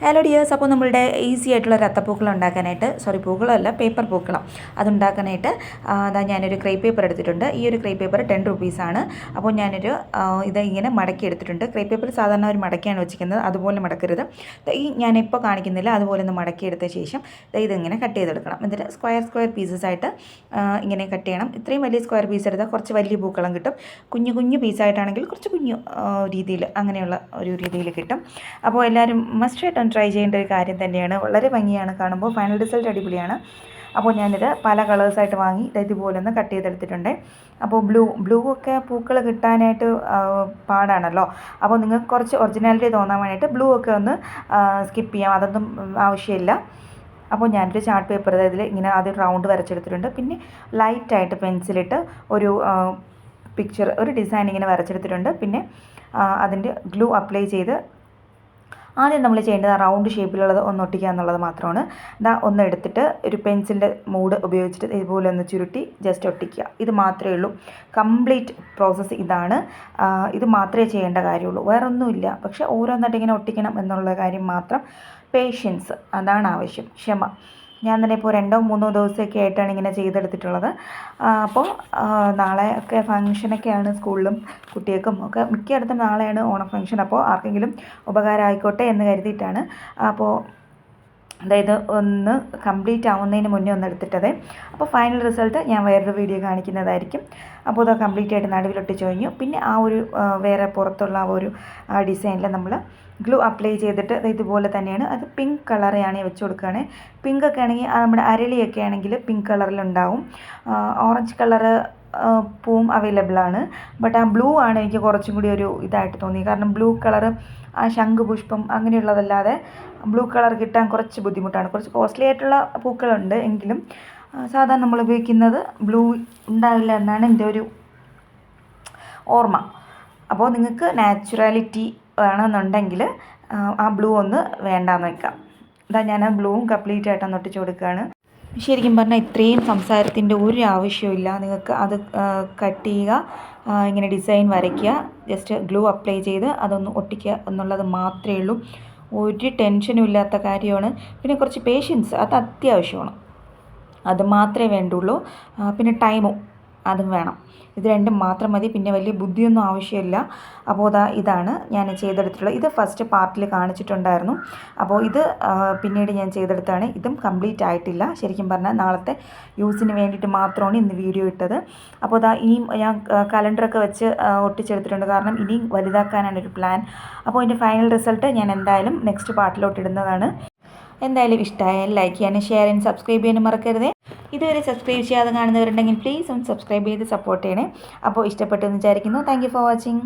Hello dears അപ്പോൾ നമ്മളുടെ easy ആയിട്ടുള്ള രത്തപ്പൂക്കളം ഉണ്ടാക്കാനായിട്ട് സോറി പൂക്കളല്ല പേപ്പർ പൂക്കളം അതുണ്ടാക്കാനായിട്ട് അതാ ഞാനൊരു ക്രേ പേപ്പർ എടുത്തിട്ടുണ്ട്. ഈ ഒരു ക്രേ പേപ്പർ ടെൻ റുപ്പീസാണ് അപ്പോൾ ഞാനൊരു ഇത് ഇങ്ങനെ മടക്കി എടുത്തിട്ടുണ്ട്. ക്രേ പേപ്പർ സാധാരണ ഒരു മടക്കിയാണ് വെച്ചിരിക്കുന്നത്. അതുപോലെ മടക്കരുത്. ഈ ഞാനിപ്പോൾ കാണിക്കുന്നില്ല. അതുപോലെ ഒന്ന് മടക്കി എടുത്ത ശേഷം ഇതിങ്ങനെ കട്ട് ചെയ്തെടുക്കണം. എന്നിട്ട് സ്ക്വയർ സ്ക്വയർ പീസസ് ആയിട്ട് ഇങ്ങനെ കട്ട് ചെയ്യണം. ഇത്രയും വലിയ സ്ക്വയർ പീസ് എടുത്താൽ കുറച്ച് വലിയ പൂക്കളം കിട്ടും. കുഞ്ഞു കുഞ്ഞു പീസായിട്ടാണെങ്കിൽ കുറച്ച് കുഞ്ഞു രീതിയിൽ അങ്ങനെയുള്ള ഒരു രീതിയിൽ കിട്ടും. അപ്പോൾ എല്ലാവരും മസ്റ്റ് ഒന്ന് ട്രൈ ചെയ്യേണ്ട ഒരു കാര്യം തന്നെയാണ്. വളരെ ഭംഗിയാണ് കാണുമ്പോൾ. ഫൈനൽ റിസൾട്ട് അടിപൊളിയാണ്. അപ്പോൾ ഞാനിത് പല കളേഴ്സായിട്ട് വാങ്ങി ഇതുപോലെ ഒന്ന് കട്ട് ചെയ്തെടുത്തിട്ടുണ്ട്. അപ്പോൾ ബ്ലൂ ബ്ലൂ ഒക്കെ പൂക്കൾ കിട്ടാനായിട്ട് പാടാണല്ലോ. അപ്പോൾ നിങ്ങൾക്ക് കുറച്ച് ഒറിജിനാലിറ്റി തോന്നാൻ വേണ്ടിയിട്ട് ബ്ലൂ ഒക്കെ ഒന്ന് സ്കിപ്പ് ചെയ്യാം. അതൊന്നും ആവശ്യമില്ല. അപ്പോൾ ഞാനൊരു ചാർട്ട് പേപ്പർ ഇതിൽ ഇങ്ങനെ ആദ്യം റൗണ്ട് വരച്ചെടുത്തിട്ടുണ്ട്. പിന്നെ ലൈറ്റായിട്ട് പെൻസിലിട്ട് ഒരു പിക്ചർ ഒരു ഡിസൈൻ ഇങ്ങനെ വരച്ചെടുത്തിട്ടുണ്ട്. പിന്നെ അതിന്റെ ഗ്ലൂ അപ്ലൈ ചെയ്ത് ആദ്യം നമ്മൾ ചെയ്യേണ്ടത് റൗണ്ട് ഷേപ്പിലുള്ളത് ഒന്ന് ഒട്ടിക്കുക എന്നുള്ളത് മാത്രമാണ്. ഇതാ ഒന്ന് എടുത്തിട്ട് ഒരു പെൻസിലിന്റെ മൂഡ് ഉപയോഗിച്ചിട്ട് ഇതുപോലെ ഒന്ന് ചുരുട്ടി ജസ്റ്റ് ഒട്ടിക്കുക. ഇത് മാത്രമേ ഉള്ളൂ. കംപ്ലീറ്റ് പ്രോസസ്സ് ഇതാണ്. ഇത് മാത്രമേ ചെയ്യേണ്ട കാര്യമുള്ളൂ. വേറൊന്നുമില്ല. പക്ഷേ ഓരോന്നായിട്ട് ഇങ്ങനെ ഒട്ടിക്കണം എന്നുള്ള കാര്യം മാത്രം പേഷ്യൻസ് അതാണ് ആവശ്യം. ക്ഷമ. ഞാൻ തന്നെ ഇപ്പോൾ രണ്ടോ മൂന്നോ ദിവസമൊക്കെ ആയിട്ടാണ് ഇങ്ങനെ ചെയ്തെടുത്തിട്ടുള്ളത്. അപ്പോൾ നാളെ ഒക്കെ ഫങ്ഷനൊക്കെയാണ് സ്കൂളിലും കുട്ടികൾക്കും ഒക്കെ. മിക്കയിടത്തും നാളെയാണ് ഓണം ഫങ്ഷൻ അപ്പോൾ ആർക്കെങ്കിലും ഉപകാരം ആയിക്കോട്ടെ എന്ന് കരുതിയിട്ടാണ്. അപ്പോൾ അതായത് ഒന്ന് കംപ്ലീറ്റ് ആവുന്നതിന് മുന്നേ ഒന്ന് എടുത്തിട്ടത്. അപ്പോൾ ഫൈനൽ റിസൾട്ട് ഞാൻ വേറൊരു വീഡിയോ കാണിക്കുന്നതായിരിക്കും. അപ്പോൾ അത് കംപ്ലീറ്റ് ആയിട്ട് നടുവിലൊട്ടിച്ച് കഴിഞ്ഞു. പിന്നെ ആ ഒരു വേറെ പുറത്തുള്ള ആ ഒരു ഡിസൈനിൽ നമ്മൾ ഗ്ലൂ അപ്ലൈ ചെയ്തിട്ട് ഇതുപോലെ തന്നെയാണ്. അത് പിങ്ക് കളറാണ് വെച്ച് കൊടുക്കുകയാണ് പിങ്ക് ഒക്കെ ആണെങ്കിൽ നമ്മുടെ അരളിയൊക്കെ ആണെങ്കിൽ പിങ്ക് കളറിലുണ്ടാവും ഓറഞ്ച് കളറ് പൂവും അവൈലബിൾ ആണ്. ബട്ട് ആ ബ്ലൂ ആണ് എനിക്ക് കുറച്ചും കൂടി ഒരു ഇതായിട്ട് തോന്നി കാരണം ബ്ലൂ കളർ ആ ശംഖുപുഷ്പം അങ്ങനെയുള്ളതല്ലാതെ ബ്ലൂ കളർ കിട്ടാൻ കുറച്ച് ബുദ്ധിമുട്ടാണ്. കുറച്ച് കോസ്റ്റ്ലി ആയിട്ടുള്ള പൂക്കളുണ്ട് എങ്കിലും സാധാരണ നമ്മൾ ഉപയോഗിക്കുന്നത് ബ്ലൂ ഉണ്ടാവില്ല എന്നാണ് എന്റെ ഒരു ഓർമ്മ. അപ്പോൾ നിങ്ങൾക്ക് നാച്ചുറാലിറ്റി വേണമെന്നുണ്ടെങ്കിൽ ആ, ബ്ലൂ ഒന്ന് വേണ്ടാന്ന് വെക്കാം. ഇതാ ഞാൻ ആ ബ്ലൂവും കംപ്ലീറ്റ് ആയിട്ട് ഒട്ടിച്ച് കൊടുക്കുകയാണ്. ശരിക്കും പറഞ്ഞാൽ ഇത്രയും സംസാരത്തിന്റെ ഒരു ആവശ്യമില്ല നിങ്ങൾക്ക് അത് കട്ട് ചെയ്യുക ഇങ്ങനെ ഡിസൈൻ വരയ്ക്കുക ജസ്റ്റ് ഗ്ലൂ അപ്ലൈ ചെയ്ത് അതൊന്ന് ഒട്ടിക്കുക എന്നുള്ളത് മാത്രമേ ഉള്ളൂ. ഒരു ടെൻഷനും ഇല്ലാത്ത കാര്യമാണ്. പിന്നെ കുറച്ച് പേഷ്യൻസ് അത് അത്യാവശ്യമാണ്. അത് മാത്രമേ വേണ്ടുള്ളൂ. പിന്നെ ടൈമും അതും വേണം. ഇത് രണ്ടും മാത്രം മതി. പിന്നെ വലിയ ബുദ്ധിയൊന്നും ആവശ്യമില്ല. അപ്പോൾ അതാ ഇതാണ് ഞാൻ ചെയ്തെടുത്തിട്ടുള്ളത്. ഇത് ഫസ്റ്റ് പാർട്ടിൽ കാണിച്ചിട്ടുണ്ടായിരുന്നു. അപ്പോൾ ഇത് പിന്നീട് ഞാൻ ചെയ്തെടുത്താണ് ഇതും കംപ്ലീറ്റ് ആയിട്ടില്ല. ശരിക്കും പറഞ്ഞാൽ നാളത്തെ യൂസിന് വേണ്ടിയിട്ട് മാത്രമാണ് ഇന്ന് വീഡിയോ ഇട്ടത്. അപ്പോൾ അതാ ഇനിയും ഞാൻ കലണ്ടറൊക്കെ വെച്ച് ഒട്ടിച്ചെടുത്തിട്ടുണ്ട്. കാരണം ഇനിയും വലുതാക്കാനാണ് ഒരു പ്ലാൻ അപ്പോൾ അതിന്റെ ഫൈനൽ റിസൾട്ട് ഞാൻ എന്തായാലും നെക്സ്റ്റ് പാർട്ടിലോട്ട് ഇടുന്നതാണ്. എന്തായാലും ഇഷ്ടമായാലും ലൈക്ക് ചെയ്യാനും ഷെയർ ചെയ്യാനും സബ്സ്ക്രൈബ് ചെയ്യാനും മറക്കരുതേ. ഇതുവരെ സബ്സ്ക്രൈബ് ചെയ്യാതെ കാണുന്നവരുണ്ടെങ്കിൽ പ്ലീസ് ഒന്ന് സബ്സ്ക്രൈബ് ചെയ്ത് സപ്പോർട്ട് ചെയ്യണേ. അപ്പോൾ ഇഷ്ടപ്പെട്ടു എന്ന് വിചാരിക്കുന്നു. Thank for watching